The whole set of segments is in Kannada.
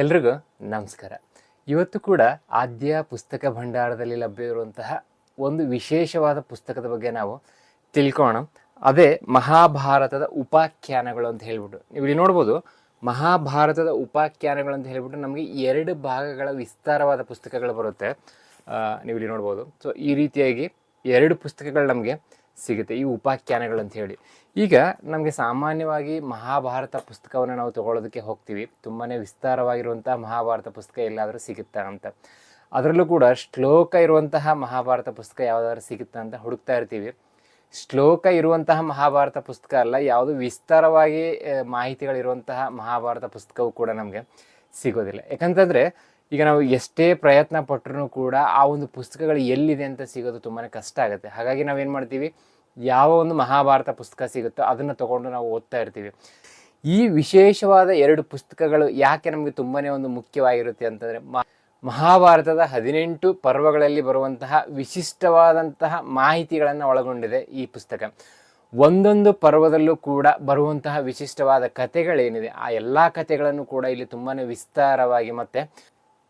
ಎಲ್ರಿಗೂ ನಮಸ್ಕಾರ. ಇವತ್ತು ಕೂಡ ಆದ್ಯ ಪುಸ್ತಕ ಭಂಡಾರದಲ್ಲಿ ಲಭ್ಯವಿರುವಂತಹ ಒಂದು ವಿಶೇಷವಾದ ಪುಸ್ತಕದ ಬಗ್ಗೆ ನಾವು ತಿಳ್ಕೋಣ ಅದೇ ಮಹಾಭಾರತದ ಉಪಾಖ್ಯಾನಗಳು ಅಂತ ಹೇಳ್ಬಿಟ್ಟು. ನೀವು ಇಲ್ಲಿ ನೋಡ್ಬೋದು, ಮಹಾಭಾರತದ ಉಪಾಖ್ಯಾನಗಳು ಅಂತ ಹೇಳ್ಬಿಟ್ಟು ನಮಗೆ ಎರಡು ಭಾಗಗಳ ವಿಸ್ತಾರವಾದ ಪುಸ್ತಕಗಳು ಬರುತ್ತೆ. ನೀವು ಇಲ್ಲಿ ನೋಡ್ಬೋದು. ಸೊ ಈ ರೀತಿಯಾಗಿ ಎರಡು ಪುಸ್ತಕಗಳು ನಮಗೆ ಸಿಗುತ್ತೆ. ಈ ಉಪಾಖ್ಯಾನಗಳು ಅಂತ ಹೇಳಿ ಈಗ ನಮಗೆ ಸಾಮಾನ್ಯವಾಗಿ ಮಹಾಭಾರತ ಪುಸ್ತಕವನ್ನು ನಾವು ತಗೊಳ್ಳೋದಕ್ಕೆ ಹೋಗ್ತೀವಿ. ತುಂಬಾ ವಿಸ್ತಾರವಾಗಿರುವಂಥ ಮಹಾಭಾರತ ಪುಸ್ತಕ ಎಲ್ಲಾದರೂ ಸಿಗುತ್ತಾ ಅಂತ ಅದರಲ್ಲೂ ಕೂಡ ಶ್ಲೋಕ ಇರುವಂತಹ ಮಹಾಭಾರತ ಪುಸ್ತಕ ಯಾವುದಾದ್ರೂ ಸಿಗುತ್ತಾ ಅಂತ ಹುಡುಕ್ತಾ ಇರ್ತೀವಿ. ಶ್ಲೋಕ ಇರುವಂತಹ ಮಹಾಭಾರತ ಪುಸ್ತಕ ಅಲ್ಲ, ಯಾವುದು ವಿಸ್ತಾರವಾಗಿ ಮಾಹಿತಿಗಳಿರುವಂತಹ ಮಹಾಭಾರತ ಪುಸ್ತಕವು ಕೂಡ ನಮಗೆ ಸಿಗೋದಿಲ್ಲ. ಯಾಕಂತಂದರೆ ಈಗ ನಾವು ಎಷ್ಟೇ ಪ್ರಯತ್ನ ಪಟ್ಟರೂ ಕೂಡ ಆ ಒಂದು ಪುಸ್ತಕಗಳು ಎಲ್ಲಿದೆ ಅಂತ ಸಿಗೋದು ತುಂಬಾ ಕಷ್ಟ ಆಗುತ್ತೆ. ಹಾಗಾಗಿ ನಾವೇನು ಮಾಡ್ತೀವಿ? ಯಾವ ಒಂದು ಮಹಾಭಾರತ ಪುಸ್ತಕ ಸಿಗುತ್ತೋ ಅದನ್ನು ತಗೊಂಡು ನಾವು ಓದ್ತಾ ಇರ್ತೀವಿ. ಈ ವಿಶೇಷವಾದ ಎರಡು ಪುಸ್ತಕಗಳು ಯಾಕೆ ನಮಗೆ ತುಂಬಾ ಒಂದು ಮುಖ್ಯವಾಗಿರುತ್ತೆ ಅಂತಂದರೆ ಮಹಾಭಾರತದ ಹದಿನೆಂಟು ಪರ್ವಗಳಲ್ಲಿ ಬರುವಂತಹ ವಿಶಿಷ್ಟವಾದಂತಹ ಮಾಹಿತಿಗಳನ್ನು ಒಳಗೊಂಡಿದೆ ಈ ಪುಸ್ತಕ. ಒಂದೊಂದು ಪರ್ವದಲ್ಲೂ ಕೂಡ ಬರುವಂತಹ ವಿಶಿಷ್ಟವಾದ ಕಥೆಗಳೇನಿದೆ, ಆ ಎಲ್ಲ ಕಥೆಗಳನ್ನು ಕೂಡ ಇಲ್ಲಿ ತುಂಬಾ ವಿಸ್ತಾರವಾಗಿ ಮತ್ತು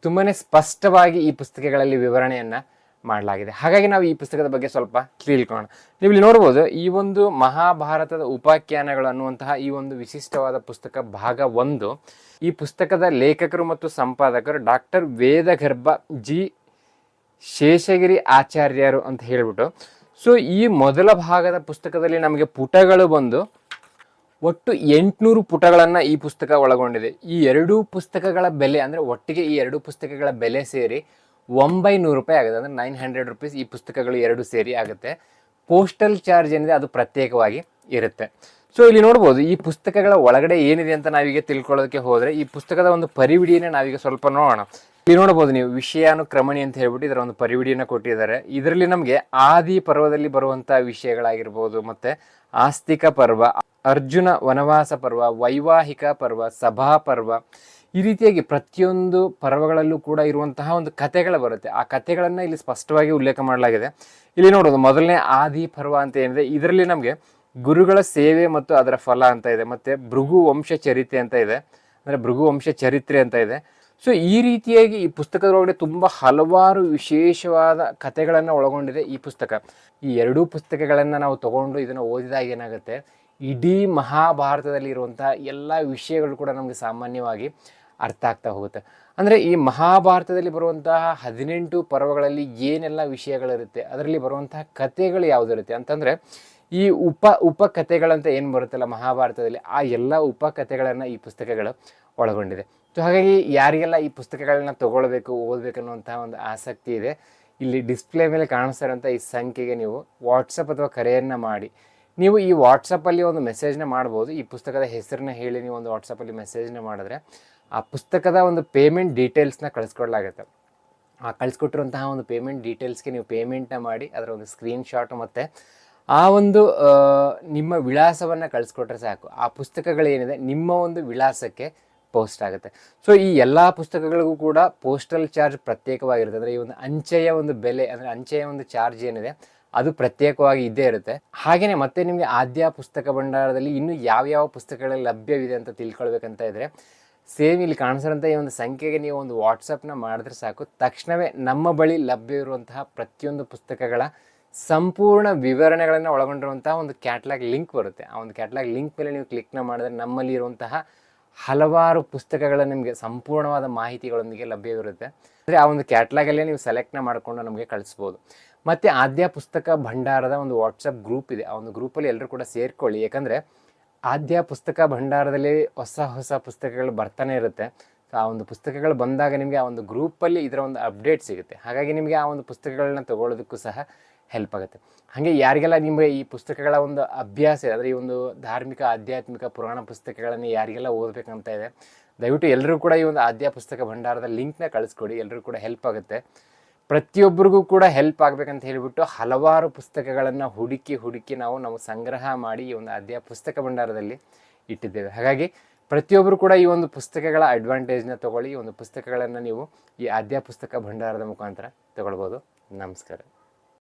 ತುಂಬಾ ಸ್ಪಷ್ಟವಾಗಿ ಈ ಪುಸ್ತಕಗಳಲ್ಲಿ ವಿವರಣೆಯನ್ನು ಮಾಡಲಾಗಿದೆ. ಹಾಗಾಗಿ ನಾವು ಈ ಪುಸ್ತಕದ ಬಗ್ಗೆ ಸ್ವಲ್ಪ ತಿಳ್ಕೊಳ್ಳೋಣ. ನೀವು ಇಲ್ಲಿ ನೋಡ್ಬೋದು, ಈ ಒಂದು ಮಹಾಭಾರತದ ಉಪಾಖ್ಯಾನಗಳು ಅನ್ನುವಂತಹ ಈ ಒಂದು ವಿಶಿಷ್ಟವಾದ ಪುಸ್ತಕ ಭಾಗ ಒಂದು. ಈ ಪುಸ್ತಕದ ಲೇಖಕರು ಮತ್ತು ಸಂಪಾದಕರು ಡಾಕ್ಟರ್ ವೇದಗರ್ಭ ಜಿ. ಶೇಷಗಿರಿ ಆಚಾರ್ಯರು ಅಂತ ಹೇಳ್ಬಿಟ್ಟು. ಸೊ, ಈ ಮೊದಲ ಭಾಗದ ಪುಸ್ತಕದಲ್ಲಿ ನಮಗೆ ಪುಟಗಳು ಬಂದು ಒಟ್ಟು ಎಂಟುನೂರು ಪುಟಗಳನ್ನು ಈ ಪುಸ್ತಕ ಒಳಗೊಂಡಿದೆ. ಈ ಎರಡೂ ಪುಸ್ತಕಗಳ ಬೆಲೆ ಅಂದರೆ ಒಟ್ಟಿಗೆ ಈ ಎರಡು ಪುಸ್ತಕಗಳ ಬೆಲೆ ಸೇರಿ ಒಂಬೈನೂರು ರೂಪಾಯಿ ಆಗುತ್ತೆ. ಅಂದರೆ ನೈನ್ ಹಂಡ್ರೆಡ್ ರುಪೀಸ್ ಈ ಪುಸ್ತಕಗಳು ಎರಡು ಸೇರಿ ಆಗುತ್ತೆ. ಪೋಸ್ಟಲ್ ಚಾರ್ಜ್ ಏನಿದೆ ಅದು ಪ್ರತ್ಯೇಕವಾಗಿ ಇರುತ್ತೆ. ಸೊ ಇಲ್ಲಿ ನೋಡ್ಬೋದು, ಈ ಪುಸ್ತಕಗಳ ಒಳಗಡೆ ಏನಿದೆ ಅಂತ ನಾವೀಗ ತಿಳ್ಕೊಳ್ಳೋದಕ್ಕೆ ಹೋದರೆ, ಈ ಪುಸ್ತಕದ ಒಂದು ಪರಿವಿಡಿಯನ್ನೇ ನಾವೀಗ ಸ್ವಲ್ಪ ನೋಡೋಣ. ಇಲ್ಲಿ ನೋಡ್ಬೋದು ನೀವು, ವಿಷಯಾನುಕ್ರಮಣಿ ಅಂತ ಹೇಳ್ಬಿಟ್ಟು ಇದರ ಒಂದು ಪರಿವಿಡಿಯನ್ನು ಕೊಟ್ಟಿದ್ದಾರೆ. ಇದರಲ್ಲಿ ನಮಗೆ ಆದಿ ಪರ್ವದಲ್ಲಿ ಬರುವಂಥ ವಿಷಯಗಳಾಗಿರ್ಬೋದು, ಮತ್ತು ಆಸ್ತಿಕ ಪರ್ವ, ಅರ್ಜುನ ವನವಾಸ ಪರ್ವ, ವೈವಾಹಿಕ ಪರ್ವ, ಸಭಾ ಪರ್ವ, ಈ ರೀತಿಯಾಗಿ ಪ್ರತಿಯೊಂದು ಪರ್ವಗಳಲ್ಲೂ ಕೂಡ ಇರುವಂತಹ ಒಂದು ಕಥೆಗಳು ಬರುತ್ತೆ. ಆ ಕಥೆಗಳನ್ನು ಇಲ್ಲಿ ಸ್ಪಷ್ಟವಾಗಿ ಉಲ್ಲೇಖ ಮಾಡಲಾಗಿದೆ. ಇಲ್ಲಿ ನೋಡೋದು ಮೊದಲನೇ ಆದಿ ಪರ್ವ ಅಂತ ಏನಿದೆ, ಇದರಲ್ಲಿ ನಮಗೆ ಗುರುಗಳ ಸೇವೆ ಮತ್ತು ಅದರ ಫಲ ಅಂತ ಇದೆ. ಮತ್ತು ಭೃಗು ವಂಶ ಚರಿತ್ರೆ ಅಂತ ಇದೆ. ಅಂದರೆ ಭೃಗು ವಂಶ ಚರಿತ್ರೆ ಅಂತ ಇದೆ. ಸೊ ಈ ರೀತಿಯಾಗಿ ಈ ಪುಸ್ತಕದೊಳಗಡೆ ತುಂಬ ಹಲವಾರು ವಿಶೇಷವಾದ ಕಥೆಗಳನ್ನು ಒಳಗೊಂಡಿದೆ ಈ ಪುಸ್ತಕ. ಈ ಎರಡೂ ಪುಸ್ತಕಗಳನ್ನು ನಾವು ತಗೊಂಡು ಇದನ್ನು ಓದಿದಾಗ ಏನಾಗುತ್ತೆ? ಇಡೀ ಮಹಾಭಾರತದಲ್ಲಿ ಇರುವಂತಹ ಎಲ್ಲ ವಿಷಯಗಳು ಕೂಡ ನಮಗೆ ಸಾಮಾನ್ಯವಾಗಿ ಅರ್ಥ ಆಗ್ತಾ ಹೋಗುತ್ತೆ. ಅಂದರೆ ಈ ಮಹಾಭಾರತದಲ್ಲಿ ಬರುವಂತಹ ಹದಿನೆಂಟು ಪರ್ವಗಳಲ್ಲಿ ಏನೆಲ್ಲ ವಿಷಯಗಳಿರುತ್ತೆ? ಅದರಲ್ಲಿ ಬರುವಂತಹ ಕಥೆಗಳು ಯಾವುದಿರುತ್ತೆ ಅಂತಂದರೆ ಈ ಉಪ ಉಪ ಕಥೆಗಳಂತ ಏನು ಬರುತ್ತಲ್ಲ ಮಹಾಭಾರತದಲ್ಲಿ, ಆ ಎಲ್ಲ ಉಪ ಕಥೆಗಳನ್ನು ಈ ಪುಸ್ತಕಗಳು ಒಳಗೊಂಡಿದೆ. ಸೊ ಹಾಗಾಗಿ ಯಾರಿಗೆಲ್ಲ ಈ ಪುಸ್ತಕಗಳನ್ನ ತಗೊಳ್ಬೇಕು, ಓದಬೇಕು ಅನ್ನುವಂಥ ಒಂದು ಆಸಕ್ತಿ ಇದೆ, ಇಲ್ಲಿ ಡಿಸ್ಪ್ಲೇ ಮೇಲೆ ಕಾಣಿಸ್ತಾ ಇರೋಂಥ ಈ ಸಂಖ್ಯೆಗೆ ನೀವು ವಾಟ್ಸಪ್ ಅಥವಾ ಕರೆಯನ್ನು ಮಾಡಿ. ನೀವು ಈ ವಾಟ್ಸಪ್ಪಲ್ಲಿ ಒಂದು ಮೆಸೇಜ್ನ ಮಾಡ್ಬೋದು, ಈ ಪುಸ್ತಕದ ಹೆಸರನ್ನ ಹೇಳಿ ನೀವು ಒಂದು ವಾಟ್ಸಪ್ಪಲ್ಲಿ ಮೆಸೇಜ್ನ ಮಾಡಿದ್ರೆ, ಆ ಪುಸ್ತಕದ ಒಂದು ಪೇಮೆಂಟ್ ಡೀಟೇಲ್ಸ್ನ ಕಳಿಸ್ಕೊಡ್ಲಾಗುತ್ತೆ. ಆ ಕಳಿಸ್ಕೊಟ್ಟಿರುವಂತಹ ಒಂದು ಪೇಮೆಂಟ್ ಡೀಟೇಲ್ಸ್ಗೆ ನೀವು ಪೇಮೆಂಟ್ನ ಮಾಡಿ, ಅದರ ಒಂದು ಸ್ಕ್ರೀನ್ಶಾಟ್ ಮತ್ತು ಆ ಒಂದು ನಿಮ್ಮ ವಿಳಾಸವನ್ನು ಕಳಿಸ್ಕೊಟ್ರೆ ಸಾಕು. ಆ ಪುಸ್ತಕಗಳೇನಿದೆ, ನಿಮ್ಮ ಒಂದು ವಿಳಾಸಕ್ಕೆ ಪೋಸ್ಟ್ ಆಗುತ್ತೆ. ಸೊ ಈ ಎಲ್ಲ ಪುಸ್ತಕಗಳಿಗೂ ಕೂಡ ಪೋಸ್ಟಲ್ ಚಾರ್ಜ್ ಪ್ರತ್ಯೇಕವಾಗಿರುತ್ತೆ. ಅಂದರೆ ಈ ಒಂದು ಅಂಚೆಯ ಒಂದು ಬೆಲೆ, ಅಂದರೆ ಅಂಚೆಯ ಒಂದು ಚಾರ್ಜ್ ಏನಿದೆ, ಅದು ಪ್ರತ್ಯೇಕವಾಗಿ ಇದ್ದೇ ಇರುತ್ತೆ. ಹಾಗೆಯೇ ಮತ್ತೆ ನಿಮಗೆ ಆದ್ಯ ಪುಸ್ತಕ ಭಂಡಾರದಲ್ಲಿ ಇನ್ನೂ ಯಾವ್ಯಾವ ಪುಸ್ತಕಗಳು ಲಭ್ಯವಿದೆ ಅಂತ ತಿಳ್ಕೊಳ್ಬೇಕಂತ ಇದ್ದರೆ ಸೇಮ್ ಇಲ್ಲಿ ಕಾಣಿಸಿರೋಂಥ ಈ ಒಂದು ಸಂಖ್ಯೆಗೆ ನೀವು ಒಂದು ವಾಟ್ಸಪ್ನ ಮಾಡಿದ್ರೆ ಸಾಕು. ತಕ್ಷಣವೇ ನಮ್ಮ ಬಳಿ ಲಭ್ಯವಿರುವಂತಹ ಪ್ರತಿಯೊಂದು ಪುಸ್ತಕಗಳ ಸಂಪೂರ್ಣ ವಿವರಣೆಗಳನ್ನು ಒಳಗೊಂಡಿರುವಂತಹ ಒಂದು ಕ್ಯಾಟ್ಲಾಗ್ ಲಿಂಕ್ ಬರುತ್ತೆ. ಆ ಒಂದು ಕ್ಯಾಟ್ಲಾಗ್ ಲಿಂಕ್ ಮೇಲೆ ನೀವು ಕ್ಲಿಕ್ನ ಮಾಡಿದ್ರೆ ನಮ್ಮಲ್ಲಿ ಇರುವಂತಹ ಹಲವಾರು ಪುಸ್ತಕಗಳ ನಿಮಗೆ ಸಂಪೂರ್ಣವಾದ ಮಾಹಿತಿಗಳೊಂದಿಗೆ ಲಭ್ಯವಿರುತ್ತೆ ಅಂದರೆ ಆ ಒಂದು ಕ್ಯಾಟ್ಲಾಗಲ್ಲೇ ನೀವು ಸೆಲೆಕ್ಟ್ನ ಮಾಡಿಕೊಂಡು ನಮಗೆ ಕಳಿಸ್ಬೋದು. ಮತ್ತು ಆದ್ಯ ಪುಸ್ತಕ ಭಂಡಾರದ ಒಂದು ವಾಟ್ಸಪ್ ಗ್ರೂಪ್ ಇದೆ. ಆ ಒಂದು ಗ್ರೂಪಲ್ಲಿ ಎಲ್ಲರೂ ಕೂಡ ಸೇರ್ಕೊಳ್ಳಿ. ಯಾಕಂದರೆ ಆದ್ಯ ಪುಸ್ತಕ ಭಂಡಾರದಲ್ಲಿ ಹೊಸ ಹೊಸ ಪುಸ್ತಕಗಳು ಬರ್ತಾನೆ ಇರುತ್ತೆ. ಸೊ ಆ ಒಂದು ಪುಸ್ತಕಗಳು ಬಂದಾಗ ನಿಮಗೆ ಆ ಒಂದು ಗ್ರೂಪಲ್ಲಿ ಇದರ ಒಂದು ಅಪ್ಡೇಟ್ ಸಿಗುತ್ತೆ. ಹಾಗಾಗಿ ನಿಮಗೆ ಆ ಒಂದು ಪುಸ್ತಕಗಳನ್ನ ತಗೊಳ್ಳೋದಕ್ಕೂ ಸಹ ಹೆಲ್ಪ್ ಆಗುತ್ತೆ. ಹಾಗೆ ಯಾರಿಗೆಲ್ಲ ನಿಮಗೆ ಈ ಪುಸ್ತಕಗಳ ಒಂದು ಅಭ್ಯಾಸ ಅಂದರೆ ಈ ಒಂದು ಧಾರ್ಮಿಕ, ಆಧ್ಯಾತ್ಮಿಕ, ಪುರಾಣ ಪುಸ್ತಕಗಳನ್ನು ಯಾರಿಗೆಲ್ಲ ಓದಬೇಕಂತ ಇದೆ, ದಯವಿಟ್ಟು ಎಲ್ಲರೂ ಕೂಡ ಈ ಒಂದು ಆದ್ಯ ಪುಸ್ತಕ ಭಂಡಾರದ ಲಿಂಕ್ನ ಕಳಿಸ್ಕೊಡಿ ಎಲ್ಲರೂ ಕೂಡ ಹೆಲ್ಪ್ ಆಗುತ್ತೆ. ಪ್ರತಿಯೊಬ್ಬರಿಗೂ ಕೂಡ ಹೆಲ್ಪ್ ಆಗಬೇಕಂತ ಹೇಳಿಬಿಟ್ಟು ಹಲವಾರು ಪುಸ್ತಕಗಳನ್ನು ಹುಡುಕಿ ಹುಡುಕಿ ನಾವು ನಾವು ಸಂಗ್ರಹ ಮಾಡಿ ಈ ಒಂದು ಆದ್ಯ ಪುಸ್ತಕ ಭಂಡಾರದಲ್ಲಿ ಇಟ್ಟಿದ್ದೇವೆ. ಹಾಗಾಗಿ ಪ್ರತಿಯೊಬ್ಬರು ಕೂಡ ಈ ಒಂದು ಪುಸ್ತಕಗಳ ಅಡ್ವಾಂಟೇಜ್ನ ತೊಗೊಳ್ಳಿ, ಈ ಒಂದು ಪುಸ್ತಕಗಳನ್ನು ನೀವು ಈ ಆದ್ಯ ಪುಸ್ತಕ ಭಂಡಾರದ ಮುಖಾಂತರ ತಗೊಳ್ಬೋದು. ನಮಸ್ಕಾರ.